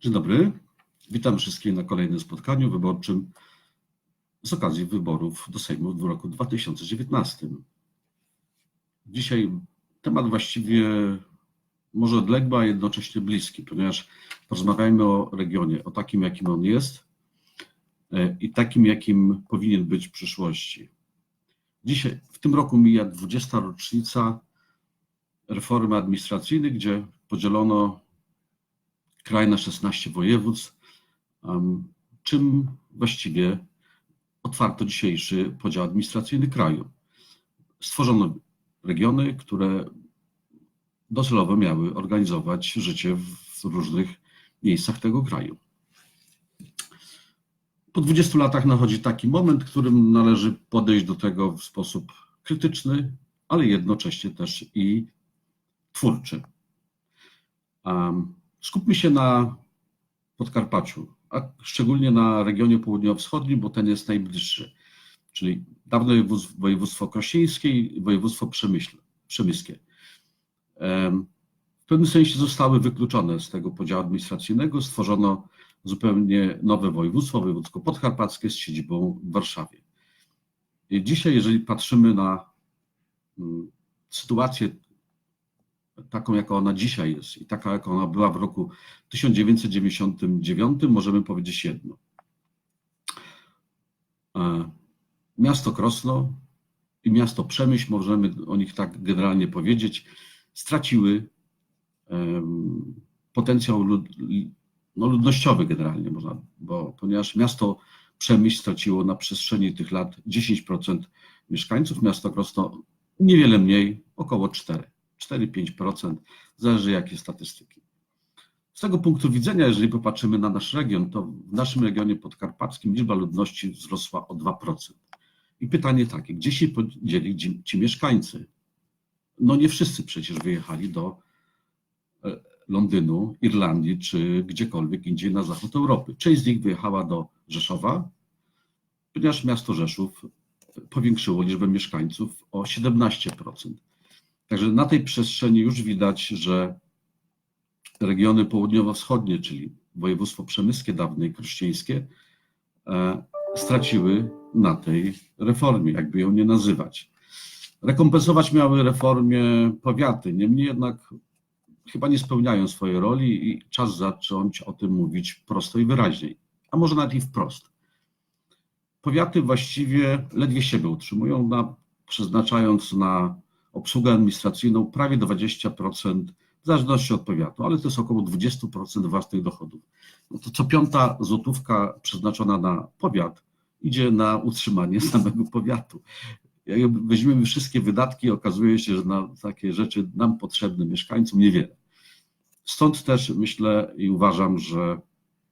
Dzień dobry. Witam wszystkich na kolejnym spotkaniu wyborczym z okazji wyborów do Sejmu w roku 2019. Dzisiaj temat właściwie może odległy, a jednocześnie bliski, ponieważ porozmawiajmy o regionie, o takim, jakim on jest e, i takim, jakim powinien być w przyszłości. Dzisiaj, w tym roku mija 20. rocznica reformy administracyjnej, gdzie podzielono kraj na 16 województw, czym właściwie otwarto dzisiejszy podział administracyjny kraju. Stworzono regiony, które docelowo miały organizować życie w różnych miejscach tego kraju. Po 20 latach nachodzi taki moment, w którym należy podejść do tego w sposób krytyczny, ale jednocześnie też i twórczy. Skupmy się na Podkarpaciu, a szczególnie na regionie południowo-wschodnim, bo ten jest najbliższy, czyli dawne województwo krośnieńskie i województwo przemyskie. W pewnym sensie zostały wykluczone z tego podziału administracyjnego, stworzono zupełnie nowe województwo, województwo podkarpackie z siedzibą w Warszawie. I dzisiaj, jeżeli patrzymy na mm, sytuację taką, jaka ona dzisiaj jest i taka, jaka ona była w roku 1999, możemy powiedzieć jedno. E, miasto Krosno i miasto Przemyśl, możemy o nich tak generalnie powiedzieć, straciły potencjał lud, no, ludnościowy generalnie, można, bo ponieważ miasto Przemyśl straciło na przestrzeni tych lat 10% mieszkańców, miasto Krosno niewiele mniej, około 4%. 4-5%, zależy jakie statystyki. Z tego punktu widzenia, jeżeli popatrzymy na nasz region, to w naszym regionie podkarpackim liczba ludności wzrosła o 2%. I pytanie takie, gdzie się podzieli ci, ci mieszkańcy? No nie wszyscy przecież wyjechali do e, Londynu, Irlandii czy gdziekolwiek indziej na zachód Europy. Część z nich wyjechała do Rzeszowa, ponieważ miasto Rzeszów powiększyło liczbę mieszkańców o 17%. Także na tej przestrzeni już widać, że regiony południowo-wschodnie, czyli województwo przemyskie dawne i krościeńskie, e, straciły na tej reformie, jakby ją nie nazywać. Rekompensować miały reformie powiaty, niemniej jednak chyba nie spełniają swojej roli i czas zacząć o tym mówić prosto i wyraźniej, a może nawet i wprost. Powiaty właściwie ledwie siebie utrzymują, na, przeznaczając na obsługę administracyjną prawie 20%, w zależności od powiatu, ale to jest około 20% własnych dochodów. No to co piąta złotówka przeznaczona na powiat idzie na utrzymanie samego powiatu. Jak weźmiemy wszystkie wydatki, okazuje się, że na takie rzeczy nam potrzebne mieszkańcom niewiele. Stąd też myślę i uważam, że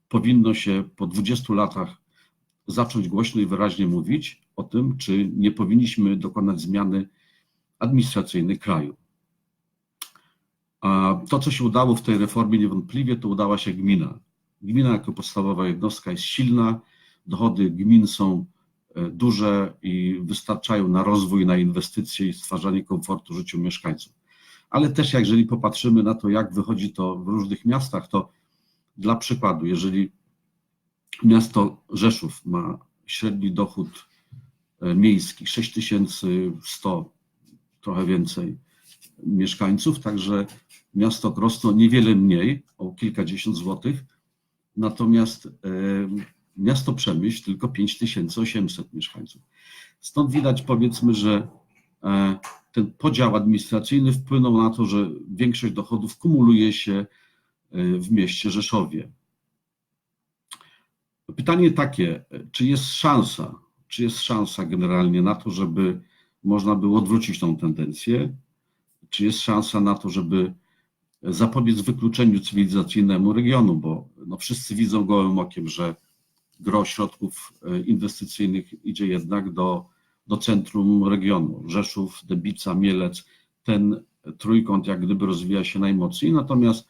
powinno się po 20 latach zacząć głośno i wyraźnie mówić o tym, czy nie powinniśmy dokonać zmiany administracyjny kraju. A to, co się udało w tej reformie, niewątpliwie to udała się gmina. Gmina jako podstawowa jednostka jest silna, dochody gmin są e, duże i wystarczają na rozwój, na inwestycje i stwarzanie komfortu życiu mieszkańców. Ale też, jeżeli popatrzymy na to, jak wychodzi to w różnych miastach, to dla przykładu, jeżeli miasto Rzeszów ma średni dochód e, miejski 6100 trochę więcej mieszkańców, także miasto Krosno niewiele mniej, o kilkadziesiąt złotych, natomiast e, miasto Przemyśl tylko 5800 mieszkańców. Stąd widać powiedzmy, że e, ten podział administracyjny wpłynął na to, że większość dochodów kumuluje się e, w mieście Rzeszowie. Pytanie takie, czy jest szansa, czy jest szansa generalnie na to, żeby można było odwrócić tą tendencję? Czy jest szansa na to, żeby zapobiec wykluczeniu cywilizacyjnemu regionu, bo no wszyscy widzą gołym okiem, że gro środków e, inwestycyjnych idzie jednak do, do centrum regionu. Rzeszów, Debica, Mielec, ten trójkąt jak gdyby rozwija się najmocniej, natomiast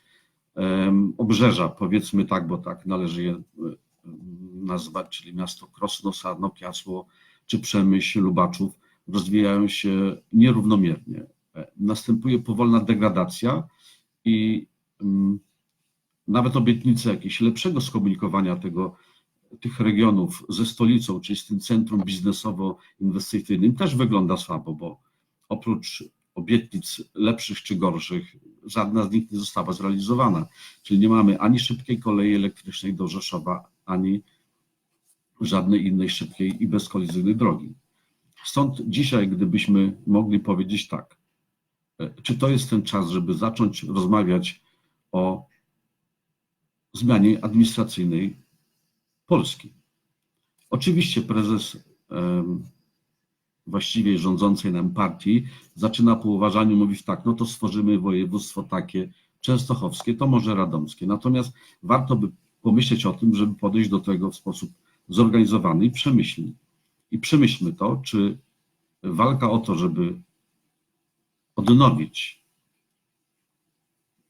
um, obrzeża, powiedzmy tak, bo tak należy je e, nazwać, czyli miasto Krosno, Sarno, Piasło czy Przemyśl, Lubaczów, rozwijają się nierównomiernie. Następuje powolna degradacja i mm, nawet obietnice jakiegoś lepszego skomunikowania tego, tych regionów ze stolicą, czyli z tym centrum biznesowo-inwestycyjnym też wygląda słabo, bo oprócz obietnic lepszych czy gorszych, żadna z nich nie została zrealizowana. Czyli nie mamy ani szybkiej kolei elektrycznej do Rzeszowa, ani żadnej innej szybkiej i bezkolizyjnej drogi. Stąd dzisiaj, gdybyśmy mogli powiedzieć tak, e, czy to jest ten czas, żeby zacząć rozmawiać o zmianie administracyjnej Polski. Oczywiście prezes właściwie rządzącej nam partii zaczyna po uważaniu mówić tak, no to stworzymy województwo takie częstochowskie, to może radomskie. Natomiast warto by pomyśleć o tym, żeby podejść do tego w sposób zorganizowany i przemyślny. I przemyślmy to, czy walka o to, żeby odnowić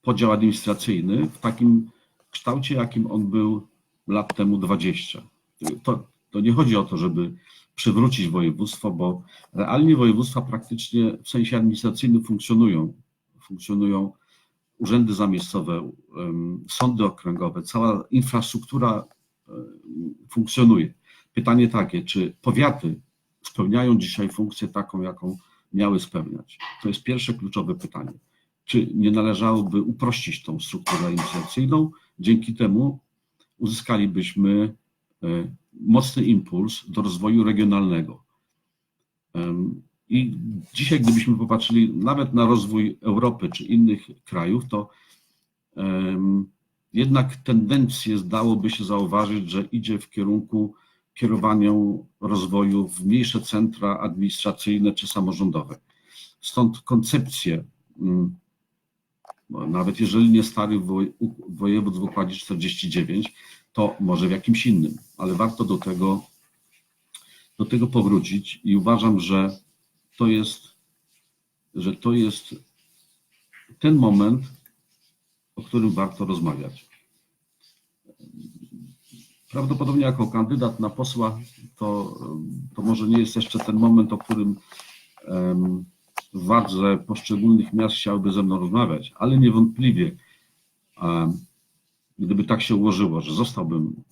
podział administracyjny w takim kształcie, jakim on był lat temu 20. To, to nie chodzi o to, żeby przywrócić województwo, bo realnie województwa praktycznie w sensie administracyjnym funkcjonują. Funkcjonują urzędy zamiejscowe, sądy okręgowe, cała infrastruktura funkcjonuje. Pytanie takie, czy powiaty spełniają dzisiaj funkcję taką, jaką miały spełniać? To jest pierwsze kluczowe pytanie. Czy nie należałoby uprościć tą strukturę administracyjną? Dzięki temu uzyskalibyśmy e, mocny impuls do rozwoju regionalnego. I dzisiaj, gdybyśmy popatrzyli nawet na rozwój Europy czy innych krajów, to jednak tendencje zdałoby się zauważyć, że idzie w kierunku kierowania rozwoju w mniejsze centra administracyjne czy samorządowe. Stąd koncepcje, mm, nawet jeżeli nie stary województw w układzie 49, to może w jakimś innym, ale warto do tego, do tego powrócić i uważam, że to jest, że to jest ten moment, o którym warto rozmawiać. Prawdopodobnie jako kandydat na posła to, to może nie jest jeszcze ten moment, o którym em, władze poszczególnych miast chciałyby ze mną rozmawiać, ale niewątpliwie em, gdyby tak się ułożyło, że zostałbym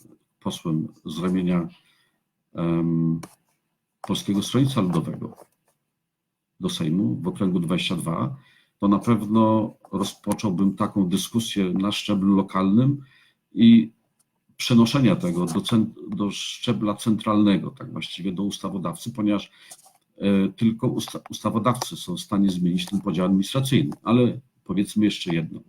posłem z ramienia em, Polskiego Stronnictwa Ludowego do Sejmu w okręgu 22, to na pewno rozpocząłbym taką dyskusję na szczeblu lokalnym i przenoszenia tego do, do szczebla centralnego, tak właściwie do ustawodawcy, ponieważ e, tylko usta- ustawodawcy są w stanie zmienić ten podział administracyjny. Ale powiedzmy jeszcze jedno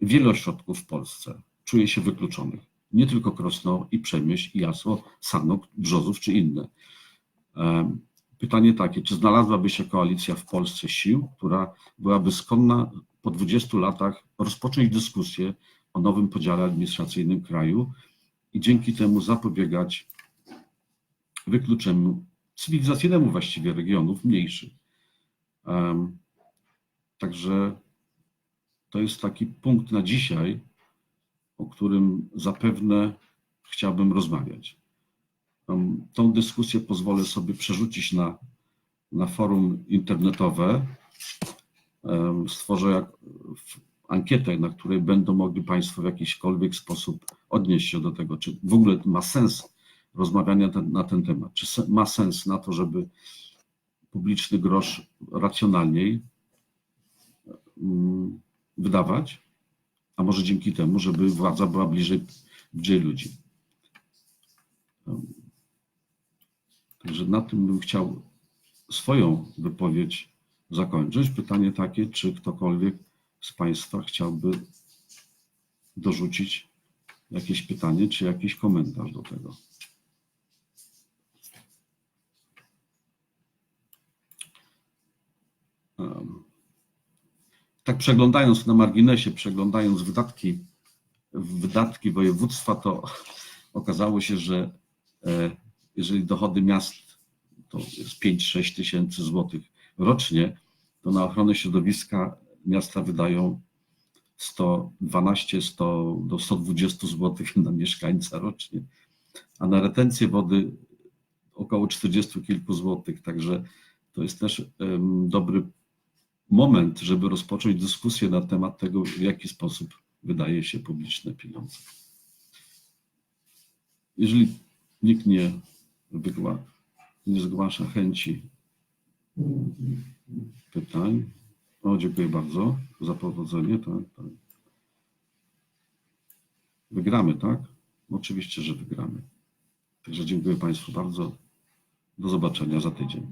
wiele ośrodków w Polsce czuje się wykluczonych. Nie tylko Krosno i Przemyśl, i Jasło, Sanok, Brzozów czy inne. Em, Pytanie takie, czy znalazłaby się koalicja w Polsce sił, która byłaby skonna po 20 latach rozpocząć dyskusję o nowym podziale administracyjnym kraju i dzięki temu zapobiegać wykluczeniu cywilizacyjnemu właściwie regionów mniejszych. Także to jest taki punkt na dzisiaj, o którym zapewne chciałbym rozmawiać. Tą- dyskusję pozwolę sobie przerzucić na, na forum internetowe. Stworzę ankietę, na której będą mogli Państwo w jakiśkolwiek sposób odnieść się do tego, czy w ogóle ma sens rozmawiania ten, na ten temat, czy se, ma sens na to, żeby publiczny grosz racjonalniej mm, wydawać, a może dzięki temu, żeby władza była bliżej, bliżej ludzi. Także na tym bym chciał swoją wypowiedź zakończyć. Pytanie takie, czy ktokolwiek z Państwa chciałby dorzucić jakieś pytanie, czy jakiś komentarz do tego. Tak przeglądając na marginesie, przeglądając wydatki, wydatki województwa, to okazało się, że e, jeżeli dochody miast to jest 5-6 tysięcy złotych rocznie, to na ochronę środowiska miasta wydają 112 100 do 120 złotych na mieszkańca rocznie, a na retencję wody około 40 kilku złotych. Także to jest też dobry moment, żeby rozpocząć dyskusję na temat tego, w jaki sposób wydaje się publiczne pieniądze. Jeżeli nikt nie, wygła, nie zgłasza chęci pytań, o, dziękuję bardzo za powodzenie. Tak, tak. Wygramy, tak? Oczywiście, że wygramy. Także dziękuję Państwu bardzo. Do zobaczenia za tydzień.